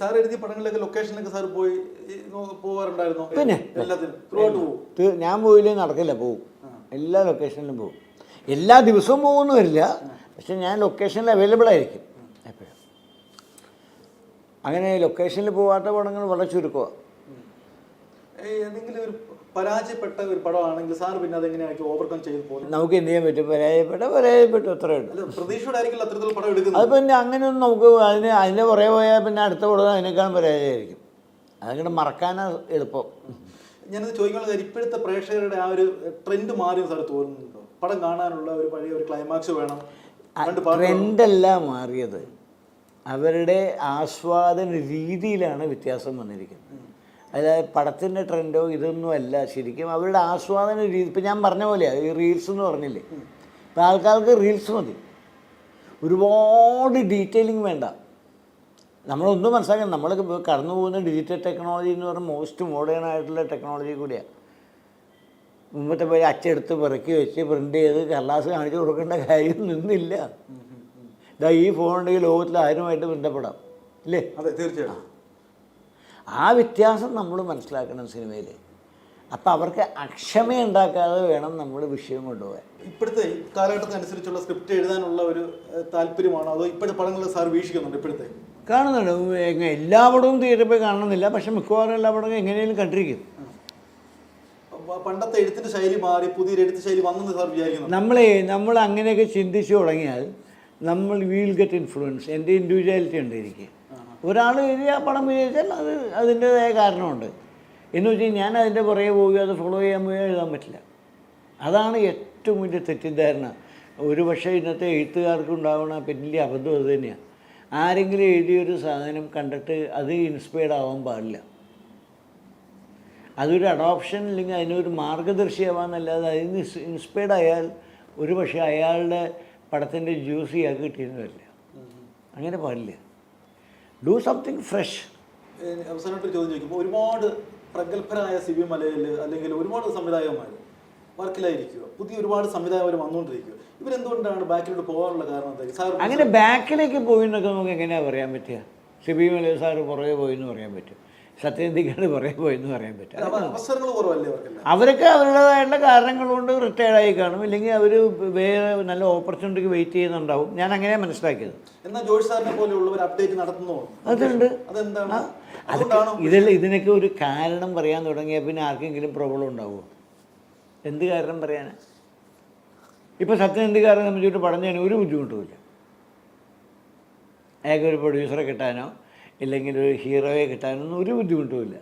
Sir എഴുതിയ പടങ്ങളിലൊക്കെ ലൊക്കേഷനിലൊക്കെ sir പോയി പോവാറുണ്ടായിരുന്നു. പിന്നെ. എല്ലാത്തിനും. ഞാൻ പോയില്ലേ നടക്കില്ല പോവും. എല്ലാ ലൊക്കേഷനിലും പോവും. എല്ലാ ദിവസവും പോകുമെന്ന് വരില്ല. പക്ഷെ ഞാൻ ലൊക്കേഷനിൽ അവൈലബിൾ ആയിരിക്കും എപ്പോഴും. അങ്ങനെ ലൊക്കേഷനിൽ പോവാത്ത പടങ്ങൾ വളരെ ചുരുക്കമാണ് ഏതെങ്കിലും ഒരു പരാജയപ്പെട്ട ഒരു പടമാണെങ്കിൽ സാർ പിന്നെ അതെങ്ങനെയായിരിക്കും ഓവർകം ചെയ്ത് പോകുന്നത്? നമുക്ക് എന്ത് ചെയ്യാൻ പറ്റും? പരാജയപ്പെട്ട പരാജയപ്പെട്ടു അത്രേ ഉള്ളൂ. അല്ല പ്രതീക്ഷയോടെ ആയിരിക്കില്ല അത്തരത്തിലുള്ള പടം എടുക്കുന്നത്? അത് പിന്നെ അങ്ങനെയൊന്നും നമുക്ക് അതിന് അതിന്റെ പുറകെ പോയാൽ പിന്നെ അടുത്ത പടം അതിനേക്കാളും പരാജയമായിരിക്കും. അതങ്ങനെ മറക്കാനാണ് എളുപ്പം. ഞാനത് ചോദിക്കാനുള്ള കാര്യം ഇപ്പോഴത്തെ പ്രേക്ഷകരുടെ ആ ഒരു ട്രെൻഡ് മാറി സാർ തോന്നുന്നുണ്ടോ? പടം കാണാനുള്ള ഒരു പഴയ ഒരു ക്ലൈമാക്സ് വേണം. ട്രെൻഡല്ല മാറിയത്. അവരുടെ ആസ്വാദന രീതിയിലാണ് വ്യത്യാസം വന്നിരിക്കുന്നത്. അതായത് പടത്തിന്റെ ട്രെൻഡോ ഇതൊന്നും അല്ല. ശരിക്കും അവരുടെ ആസ്വാദന രീതി ഇപ്പം ഞാൻ പറഞ്ഞ പോലെയാണ് ഈ റീൽസ് എന്ന് പറഞ്ഞില്ലേ? ഇപ്പം ആൾക്കാർക്ക് റീൽസ് മതി. ഒരുപാട് ഡീറ്റെയിലിംഗ് വേണ്ട. നമ്മളൊന്നും മനസ്സിലാക്കണം നമ്മൾ കടന്നു പോകുന്ന ഡിജിറ്റൽ ടെക്നോളജി എന്ന് പറഞ്ഞാൽ മോസ്റ്റ് മോഡേൺ ആയിട്ടുള്ള ടെക്നോളജി കൂടിയാണ് മുമ്പത്തെ പോലെ അച്ചെടുത്ത് പിറക്കി വെച്ച് പ്രിന്റ് ചെയ്ത് കടലാസ് കാണിച്ചു കൊടുക്കേണ്ട കാര്യം നിന്നില്ല. ഇതാ ഈ ഫോൺ ഉണ്ടെങ്കിൽ ലോകത്തിൽ ആരുമായിട്ട് ബന്ധപ്പെടാം. ഇല്ലേ? അതെ തീർച്ചയായിട്ടും. ആ വ്യത്യാസം നമ്മൾ മനസ്സിലാക്കണം സിനിമയിൽ. അപ്പം അവർക്ക് അക്ഷമ ഉണ്ടാക്കാതെ വേണം നമ്മൾ വിഷയം കൊണ്ടുപോകാൻ. ഇപ്പോഴത്തെ കാലഘട്ടത്തിനനുസരിച്ചുള്ള സ്ക്രിപ്റ്റ് എഴുതാനുള്ള ഒരു താല്പര്യമാണോ? അതോ ഇപ്പോഴത്തെ പടങ്ങൾ സാർ വീക്ഷിക്കുന്നുണ്ട് ഇപ്പോഴത്തെ? കാണുന്നുണ്ട്. എല്ലാ പടവും തിയേറ്ററിൽ പോയി കാണണമെന്നില്ല. പക്ഷെ മിക്കവാറും എല്ലാ പടവും എങ്ങനെയും കണ്ടിരിക്കും. പണ്ടത്തെ എഴുത്തിന്റെ ശൈലി മാറി പുതിയൊരു എഴുത്ത് ശൈലി വന്നെന്ന് സാർ വിചാരിക്കുന്നു. നമ്മളെ നമ്മൾ അങ്ങനെയൊക്കെ ചിന്തിച്ചു തുടങ്ങിയാൽ നമ്മൾ വീൽ ഗെറ്റ് ഇൻഫ്ലുവൻസ് എന്റെ ഇൻഡിവിജ്വാലിറ്റി ഉണ്ട് എനിക്ക് ഒരാൾ എഴുതി ആ പടം വിജയിച്ചാൽ അത് അതിന്റേതായ കാരണമുണ്ട്. എന്ന് വെച്ചാൽ ഞാൻ അതിന്റെ പുറകെ പോവുകയോ അത് ഫോളോ ചെയ്യാൻ പോവുകയോ എഴുതാൻ പറ്റില്ല. അതാണ് ഏറ്റവും വലിയ തെറ്റിദ്ധാരണ. ഒരു പക്ഷേ ഇന്നത്തെ എഴുത്തുകാർക്ക് ഉണ്ടാവുന്ന വലിയ അബദ്ധം അത് തന്നെയാണ്. ആരെങ്കിലും എഴുതിയൊരു സാധനം കണ്ടിട്ട് അത് ഇൻസ്പയർഡ് ആവാൻ പാടില്ല. അതൊരു അഡോപ്ഷൻ അല്ലെങ്കിൽ അതിനൊരു മാർഗദർശിയാവാന്നല്ലാതെ അതിന് ഇൻസ്പയർഡ് ആയാൽ ഒരു പക്ഷേ അയാളുടെ പടത്തിന്റെ ജ്യൂസ് ഇയാൾക്ക് കിട്ടിയെന്ന് വരില്ല. അങ്ങനെ പാടില്ല. ഡു സംതിങ് ഫ്രഷ് അവസാനമായിട്ട് ചോദ്യം ചോദിക്കുമ്പോൾ ഒരുപാട് പ്രഗത്ഭരായ സി ബി മലയിൽ അല്ലെങ്കിൽ ഒരുപാട് സംവിധായകന്മാർ വർക്കിലായിരിക്കുക. പുതിയ ഒരുപാട് സംവിധായകർ വന്നുകൊണ്ടിരിക്കുക. ഇവരെന്തുകൊണ്ടാണ് ബാക്കിലോട്ട് പോകാനുള്ള കാരണം അങ്ങനെ ബാക്കിലേക്ക് പോയി എന്നൊക്കെ നമുക്ക് എങ്ങനെയാണ് പറയാൻ പറ്റുക? ഷിബി മലയ സാറ് പുറകെ പോയി എന്ന് പറയാൻ പറ്റും സത്യന്തിക്കാട് കുറേ പോയെന്ന് പറയാൻ പറ്റും കുറവല്ലേ അവർക്കെല്ലാം? അവരൊക്കെ അവരുടേതായിട്ടുള്ള കാരണങ്ങൾ കൊണ്ട് റിട്ടയർഡായി കാണും. ഇല്ലെങ്കിൽ അവർ വേറെ നല്ല ഓപ്പർച്യൂണിറ്റിക്ക് വെയിറ്റ് ചെയ്യുന്നുണ്ടാവും. ഞാൻ അങ്ങനെ മനസ്സിലാക്കിയത്. അതുണ്ട്. ഇതെല്ലാം ഇതിനൊക്കെ ഒരു കാരണം പറയാൻ തുടങ്ങിയാൽ പിന്നെ ആർക്കെങ്കിലും പ്രോബ്ലം ഉണ്ടാവുമോ? എന്ത് കാരണം പറയാനാ? ഇപ്പോൾ സത്യനന്ദിക്കാരെ സംബന്ധിച്ചിട്ട് പഠനം ഒരു ബുദ്ധിമുട്ടുമില്ല. അയാൾക്ക് ഒരു പ്രൊഡ്യൂസറെ കിട്ടാനോ ഇല്ലെങ്കിൽ ഒരു ഹീറോയെ കിട്ടാനൊന്നും ഒരു ബുദ്ധിമുട്ടുമില്ല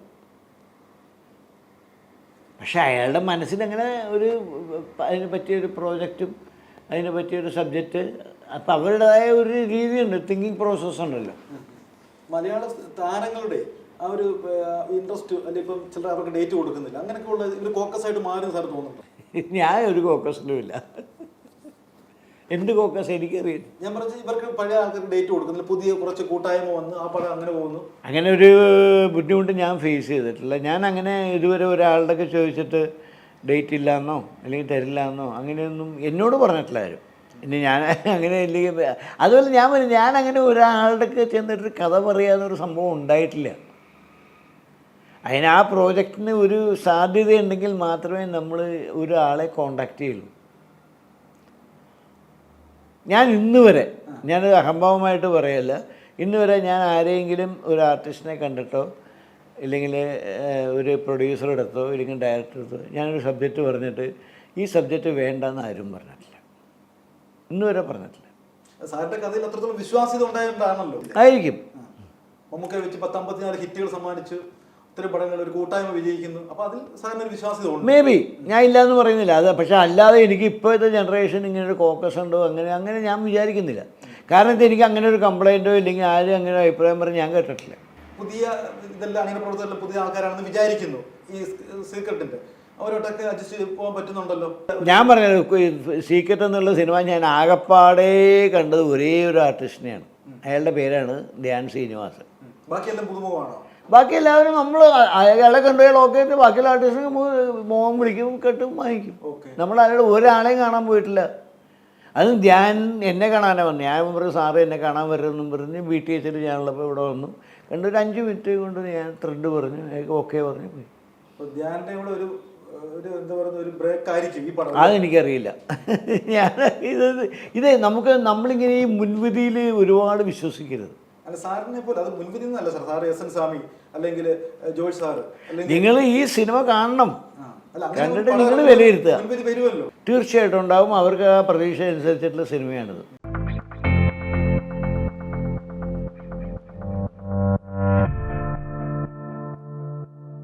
പക്ഷെ അയാളുടെ മനസ്സിലങ്ങനെ ഒരു അതിന് പറ്റിയൊരു പ്രോജക്റ്റും അതിന് പറ്റിയൊരു സബ്ജക്റ്റ് അപ്പം അവരുടേതായ ഒരു രീതിയുണ്ട് തിങ്കിങ് പ്രോസസ്സ് ഉണ്ടല്ലോ. മലയാള താരങ്ങളുടെ ആ ഒരു ഇൻട്രസ്റ്റ് അല്ലെങ്കിൽ ഇപ്പം ചിലർ അവർക്ക് ഡേറ്റ് കൊടുക്കുന്നില്ല. അങ്ങനെയൊക്കെ ഉള്ള ഒരു കോക്കസ് ആയിട്ട് മാറുന്ന സാർ തോന്നുന്നുണ്ടോ? ഞാൻ ഒരു ഫോക്കസിലും ഇല്ല. എന്ത് കോക്കസ് എനിക്കറിയില്ല ഞാൻ പറഞ്ഞു ഇവർക്ക് പഴയ ആൾക്കാർക്ക് ഡേറ്റ് കൊടുക്കുന്നില്ല. പുതിയ കുറച്ച് കൂട്ടായ്മ വന്ന് ആ പഴം അങ്ങനെ പോകുന്നു. അങ്ങനെ ഒരു ബുദ്ധിമുട്ട് ഞാൻ ഫേസ് ചെയ്തിട്ടില്ല. ഞാൻ അങ്ങനെ ഇതുവരെ ഒരാളുടെ ഒക്കെ ചോദിച്ചിട്ട് ഡേറ്റ് ഇല്ലാന്നോ അല്ലെങ്കിൽ തരില്ലാന്നോ അങ്ങനെയൊന്നും എന്നോട് പറഞ്ഞിട്ടില്ല ആരും. ഇനി ഞാൻ അങ്ങനെ ഇല്ലെങ്കിൽ അതുപോലെ ഞാൻ പറഞ്ഞു ഞാൻ അങ്ങനെ ഒരാളുടെ ഒക്കെ ചെന്നിട്ട് കഥ പറയാന്നൊരു സംഭവം ഉണ്ടായിട്ടില്ല. അതിന് ആ പ്രോജക്റ്റിന് ഒരു സാധ്യത ഉണ്ടെങ്കിൽ മാത്രമേ നമ്മൾ ഒരാളെ കോണ്ടാക്ട് ചെയ്യുള്ളൂ. ഞാൻ ഇന്ന് വരെ ഞാനത് അഹംഭാവമായിട്ട് പറയല്ല. ഇന്ന് വരെ ഞാൻ ആരെങ്കിലും ഒരു ആർട്ടിസ്റ്റിനെ കണ്ടിട്ടോ ഇല്ലെങ്കിൽ ഒരു പ്രൊഡ്യൂസർ അടുത്തോ ഇല്ലെങ്കിൽ ഡയറക്ടറെ അടുത്തോ ഞാനൊരു സബ്ജക്റ്റ് പറഞ്ഞിട്ട് ഈ സബ്ജക്റ്റ് വേണ്ടെന്ന് ആരും പറഞ്ഞിട്ടില്ല. ഇന്ന് വരെ പറഞ്ഞിട്ടില്ല. സാറിന്റെ കഥയിൽ അത്രത്തോളം വിശ്വാസ്യത ഉണ്ടായതുകൊണ്ടാണല്ലോ ആയിരിക്കും. മമ്മൂക്കെ വെച്ച് പത്തമ്പത്തിനാല് ഹിറ്റുകൾ സമ്മാനിച്ചു. ഇത്തരം പടങ്ങൾ ഒരു കൂട്ടായ്മ വിജയിക്കുന്നു. അപ്പൊ അതിൽ സാറിന് ഒരു വിശ്വാസ്യത മേ ബി ഞാൻ ഇല്ല എന്ന് പറയുന്നില്ല. അത് പക്ഷെ അല്ലാതെ എനിക്ക് ഇപ്പോഴത്തെ ജനറേഷൻ ഇങ്ങനെ ഒരു കോക്കസ് ഉണ്ടോ അങ്ങനെ അങ്ങനെ ഞാൻ വിചാരിക്കുന്നില്ല. കാരണം എനിക്ക് അങ്ങനെ ഒരു കംപ്ലൈന്റോ ഇല്ലെങ്കിൽ ആരും അങ്ങനെ അഭിപ്രായം പറഞ്ഞ് ഞാൻ കേട്ടിട്ടില്ല. പുതിയ ഇതെല്ലാം അങ്ങനെ പ്രവർത്തകരെല്ലാം പുതിയ ആൾക്കാരാണെന്ന് വിചാരിക്കുന്നു ഈ സീക്രട്ടിന്റെ അവരോട്ടൊക്കെ അഡ്ജസ്റ്റ് ചെയ്ത് പോകാൻ പറ്റുന്നുണ്ടല്ലോ. ഞാൻ പറഞ്ഞത് സീക്രട്ട് എന്നുള്ള സിനിമ ഞാൻ ആകപ്പാടെ കണ്ടത് ഒരേ ഒരു ആർട്ടിസ്റ്റിനെയാണ് അയാളുടെ പേരാണ് ധ്യാൻ ശ്രീനിവാസൻ. ബാക്കിയെല്ലാം പുതുമുഖമാണോ? ബാക്കി എല്ലാവരും നമ്മൾ അയാളെ കണ്ടുപോയാൽ ഓക്കെ ബാക്കിയുള്ള ആർട്ടിസ്റ്റിന് മോഹം വിളിക്കും കെട്ടും വാങ്ങിക്കും. നമ്മൾ അയാളുടെ ഒരാളെയും കാണാൻ പോയിട്ടില്ല. അത് ധ്യാൻ എന്നെ കാണാനാണ് വന്നു. ഞാൻ പറഞ്ഞു സാറ് എന്നെ കാണാൻ വരുമെന്നും പറഞ്ഞ് വീട്ടിൽ വെച്ചിട്ട് ഞാനുള്ളപ്പോൾ ഇവിടെ വന്നു. കണ്ട് കണ്ടൊരു അഞ്ച് മിനിറ്റ് കൊണ്ട് ഞാൻ ത്രെഡ് പറഞ്ഞു. ഓക്കെ പറഞ്ഞു പോയി. ഒരു ഒരു എന്താ പറയുക ഒരു ബ്രേക്ക് ആയിരിക്കും ഈ പടം. അതെനിക്കറിയില്ല ഞാൻ ഇത് ഇത് നമുക്ക് നമ്മളിങ്ങനെ ഈ മുൻവിധിയിൽ ഒരുപാട് വിശ്വസിക്കരുത്. അല്ല സാറിനെ പോലെ അത് മുൻപിൽ നിന്നല്ല sir. Sir S N Swamy അല്ലെങ്കിൽ ജോർജ് സാറ് അല്ലെങ്കിൽ നിങ്ങൾ ഈ സിനിമ കാണണം. കണ്ടിട്ട് നിങ്ങൾ വിലയിരുത്തുക. തീർച്ചയായിട്ടും ഉണ്ടാവും. അവർക്ക് ആ പ്രതീക്ഷ അനുസരിച്ചിട്ടുള്ള സിനിമയാണിത്.